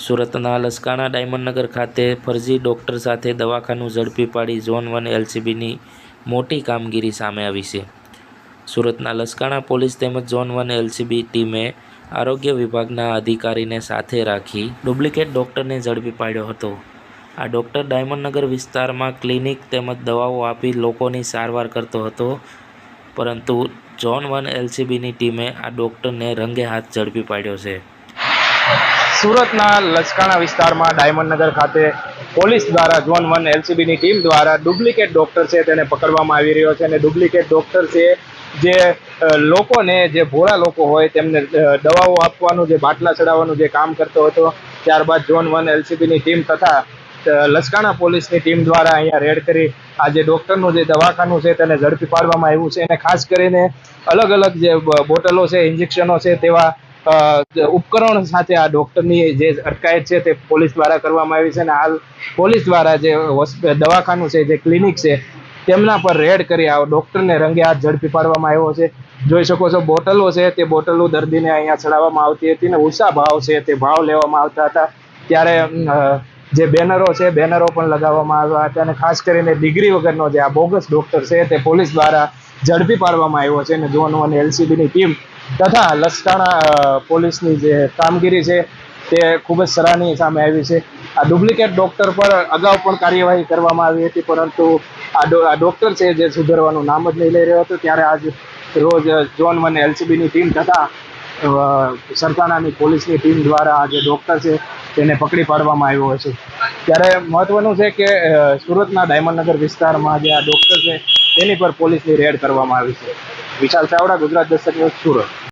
સુરતના લસકાણા ડાયમંડનગર ખાતે ફરજી ડોક્ટર સાથે દવાખાનું ઝડપી પાડી ઝોન વન એલસીબીની મોટી કામગીરી સામે આવી છે. સુરતના લસકાણા પોલીસ તેમજ ઝોન વન એલસીબી ટીમે આરોગ્ય વિભાગના અધિકારીને સાથે રાખી ડુપ્લિકેટ ડોક્ટરને ઝડપી પાડ્યો હતો. આ ડોક્ટર ડાયમંડનગર વિસ્તારમાં ક્લિનિક તેમજ દવાઓ આપી લોકોની સારવાર કરતો હતો, પરંતુ ઝોન વન એલસીબીની ટીમે આ ડોક્ટરને રંગે હાથ ઝડપી પાડ્યો છે. સુરતના લચકાણા વિસ્તારમાં ડાયમંડનગર ખાતે પોલીસ દ્વારા ઝોન વન એલસીબીની ટીમ દ્વારા ડુપ્લિકેટ ડોક્ટર છે તેને પકડવામાં આવી રહ્યો છે અને ડુપ્લિકેટ ડોક્ટર છે જે લોકોને, જે ભોળા લોકો હોય તેમને દવાઓ આપવાનું, જે બાટલા ચડાવવાનું, જે કામ કરતો હતો, ત્યારબાદ ઝોન વન એલસીબીની ટીમ તથા લસકાણા પોલીસની ટીમ દ્વારા અહીંયા રેડ કરી આ જે ડોક્ટરનું જે દવાખાનું છે તેને ઝડપી પાડવામાં આવ્યું છે. અને ખાસ કરીને અલગ અલગ જે બોટલો છે, ઇન્જેક્શનો છે તેવા ઉપકરણ સાથે આ ડૉક્ટરની જે અટકાયત છે તે પોલીસ દ્વારા કરવામાં આવી છે અને હાલ પોલીસ દ્વારા જે દવાખાનું છે, જે ક્લિનિક છે, તેમના પર રેડ કરી આ ડૉક્ટરને રંગે હાથ ઝડપી પાડવામાં આવ્યો છે. જોઈ શકો છો, બોટલો છે તે બોટલો દર્દીને અહીંયા ચડાવવામાં આવતી હતી ને ઊંચા ભાવ છે તે ભાવ લેવામાં આવતા હતા. ત્યારે જે બેનરો છે બેનરો પણ લગાવવામાં આવ્યા હતા અને ખાસ કરીને ડિગ્રી વગરનો જે આ બોગસ ડૉક્ટર છે તે પોલીસ દ્વારા ઝડપી પાડવામાં આવ્યો છે અને ઝોન વન એલસીબીની ટીમ તથા લસકાણા પોલીસની જે કામગીરી છે તે ખૂબ જ સરાહનીય સામે આવી છે. આ ડુપ્લિકેટ ડૉક્ટર પર અગાઉ પણ કાર્યવાહી કરવામાં આવી હતી, પરંતુ આ ડૉક્ટર છે જે સુધરવાનું નામ જ નહીં લઈ રહ્યો હતો, ત્યારે આજ રોજ ઝોન વન એલસીબીની ટીમ તથા સરથાણાની પોલીસની ટીમ દ્વારા આ જે ડોક્ટર છે તેને પકડી પાડવામાં આવ્યો છે. ત્યારે મહત્વનું છે કે સુરતના ડાયમંડનગર વિસ્તારમાં જે આ ડોક્ટર છે તેની પર પોલીસની રેડ કરવામાં આવી છે. વિશાલ ચાવડા ગુજરાત દર્શક ન્યૂઝ સુરત.